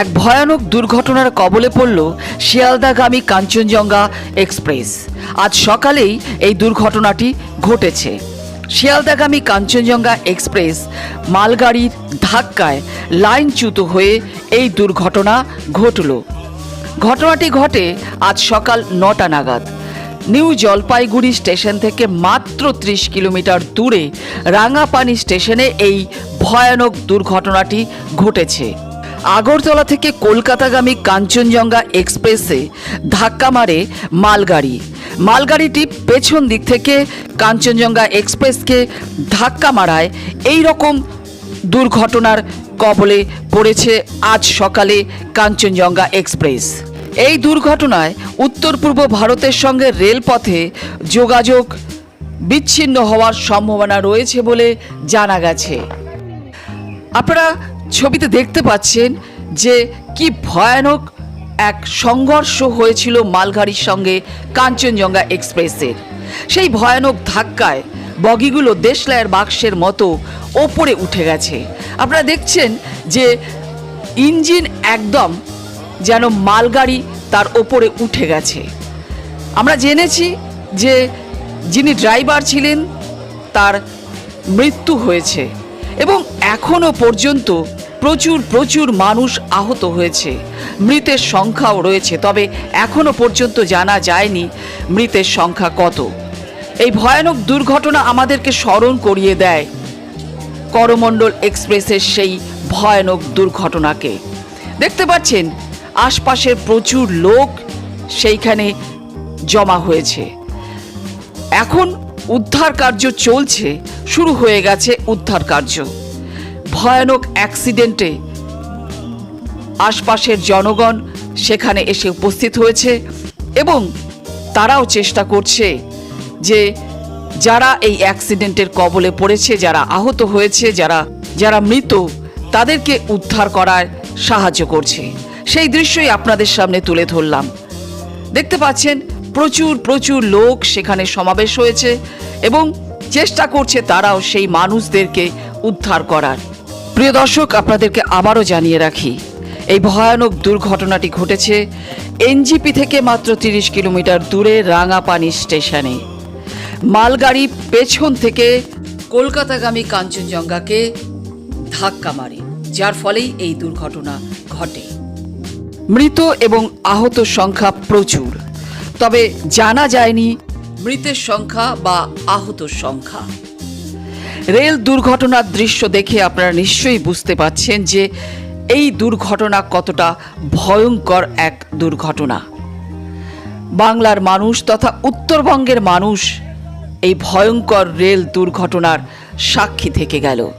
এক ভয়ানক দুর্ঘটনার কবলে পড়ল শিয়ালদাগামী কাঞ্চনজঙ্ঘা এক্সপ্রেস। আজ সকালেই এই দুর্ঘটনাটি ঘটেছে। শিয়ালদাগামী কাঞ্চনজঙ্ঘা এক্সপ্রেস মালগাড়ির ধাক্কায় লাইনচ্যুত হয়ে এই দুর্ঘটনা ঘটল। ঘটনাটি ঘটে আজ সকাল নটা নাগাদ। নিউ জলপাইগুড়ি স্টেশন থেকে মাত্র ত্রিশ কিলোমিটার দূরে রাঙাপানি স্টেশনে এই ভয়ানক দুর্ঘটনাটি ঘটেছে। আগরতলা থেকে কলকাতাগামী কাঞ্চনজঙ্ঘা এক্সপ্রেসে ধাক্কা মারে মালগাড়ি। মালগাড়িটি পেছন দিক থেকে কাঞ্চনজঙ্ঘা এক্সপ্রেসকে ধাক্কা মারায়। এই রকম দুর্ঘটনার কবলে পড়েছে আজ সকালে কাঞ্চনজঙ্ঘা এক্সপ্রেস। এই দুর্ঘটনায় উত্তর পূর্ব ভারতের সঙ্গে রেলপথে যোগাযোগ বিচ্ছিন্ন হওয়ার সম্ভাবনা রয়েছে বলে জানা গেছে। আপনারা ছবিতে দেখতে পাচ্ছেন যে কি ভয়ানক এক সংঘর্ষ হয়েছিল মালগাড়ির সঙ্গে কাঞ্চনজঙ্ঘা এক্সপ্রেসের। সেই ভয়ানক ধাক্কায় বগিগুলো দেশলাইয়ের বাক্সের মতো ওপরে উঠে গেছে। আপনারা দেখছেন যে ইঞ্জিন একদম যেন মালগাড়ি তার ওপরে উঠে গেছে। আমরা জেনেছি যে যিনি ড্রাইভার ছিলেন, তার মৃত্যু হয়েছে এবং এখনও পর্যন্ত প্রচুর প্রচুর মানুষ আহত হয়েছে। মৃতের সংখ্যাও রয়েছে, তবে এখনও পর্যন্ত জানা যায়নি মৃতের সংখ্যা কত। এই ভয়ানক দুর্ঘটনা আমাদেরকে স্মরণ করিয়ে দেয় করমণ্ডল এক্সপ্রেসের সেই ভয়ানক দুর্ঘটনাকে। দেখতে পাচ্ছেন, আশপাশের প্রচুর লোক সেইখানে জমা হয়েছে। এখন উদ্ধার কার্য চলছে, শুরু হয়ে গেছে উদ্ধার কার্য। ভয়ানক অ্যাক্সিডেন্টে আশপাশের জনগণ সেখানে এসে উপস্থিত হয়েছে এবং তারাও চেষ্টা করছে যে যারা এই অ্যাক্সিডেন্টের কবলে পড়েছে, যারা আহত হয়েছে, যারা যারা মৃত, তাদেরকে উদ্ধার করার সাহায্য করছে। সেই দৃশ্যই আপনাদের সামনে তুলে ধরলাম। দেখতে পাচ্ছেন, প্রচুর প্রচুর লোক সেখানে সমাবেশ হয়েছে এবং চেষ্টা করছে তারাও সেই মানুষদেরকে উদ্ধার করার। প্রিয় দর্শক, আপনাদেরকে আবারও জানিয়ে রাখি, এই ভয়ানক দুর্ঘটনাটি ঘটেছে এনজিপি থেকে মাত্র তিরিশ কিলোমিটার দূরে রাঙাপানি স্টেশনে। মালগাড়ি পেছন থেকে কলকাতাগামী কাঞ্চনজঙ্ঘাকে ধাক্কা মারে, যার ফলেই এই দুর্ঘটনা ঘটে। মৃত এবং আহত সংখ্যা প্রচুর, তবে জানা যায়নি মৃতের সংখ্যা বা আহত সংখ্যা। রেল দুর্ঘটনার দৃশ্য দেখে আপনারা নিশ্চয়ই বুঝতে পারছেন যে এই দুর্ঘটনা কতটা ভয়ঙ্কর এক দুর্ঘটনা। বাংলার মানুষ তথা উত্তরবঙ্গের মানুষ এই ভয়ঙ্কর রেল দুর্ঘটনার সাক্ষী থেকে গেল।